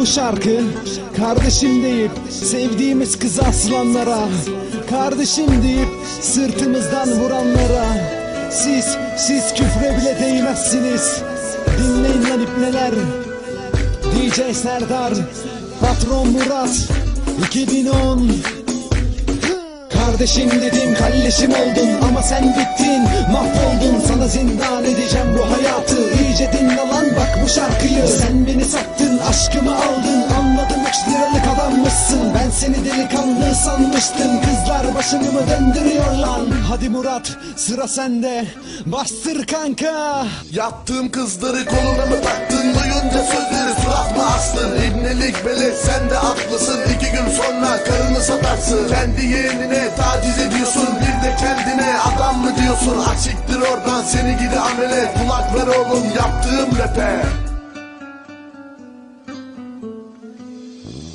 Bu şarkı kardeşim deyip sevdiğimiz kızı aslanlara Kardeşim deyip sırtımızdan vuranlara Siz, siz küfre bile değmezsiniz. Dinleyin lan ipneler. DJ Serdar Patron Murat 2010 Kardeşim dedim kalleşim oldun ama sen bittin. Mahvoldun sana zindan edeceğim bu hayatı. İyice dinle lan bak bu şarkıyı. Sen beni ben seni delikanlı sanmıştım. Kızlar başını mı döndürüyor lan hadi Murat sıra sende. Bastır kanka. Yaptığım kızları koluna mı taktın? Duyunca sözleri surat mı astın. İbnelik bele sen de haklısın. İki gün sonra karını satarsın. Kendi yeğenine taciz ediyorsun. Bir de kendine adam mı diyorsun? Açıktır oradan seni gidi amele. Kulak ver oğlum yaptığım rape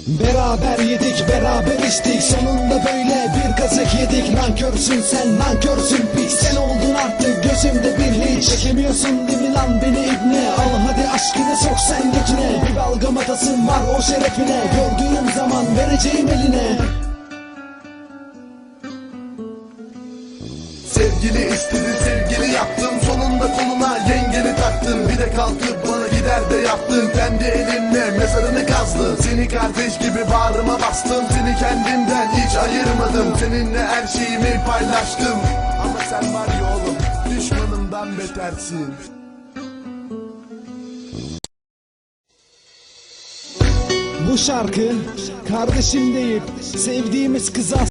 Beraber yedik beraber içtik. Sonunda böyle bir kazık yedik. Nankörsün sen nankörsün pis Sen oldun artık gözümde bir hiç Çekemiyorsun. Değil lan beni ibne? Al hadi aşkını sok sen götüne. Bir balgam atasın var o şerefine. Gördüğüm zaman vereceğim eline. Sevgili istedi sevgili yaptım. Sonunda koluna yengeni taktın Bir de kalkıp bana gider de yaptın Kendi elimle mezarını kazdın Seni kardeş gibi bağrıma bastım. Seni kendimden hiç ayırmadım. Seninle her şeyimi paylaştım. Ama sen var ya oğlum Düşmanımdan betersin. Bu şarkı kardeşim deyip sevdiğimiz kıza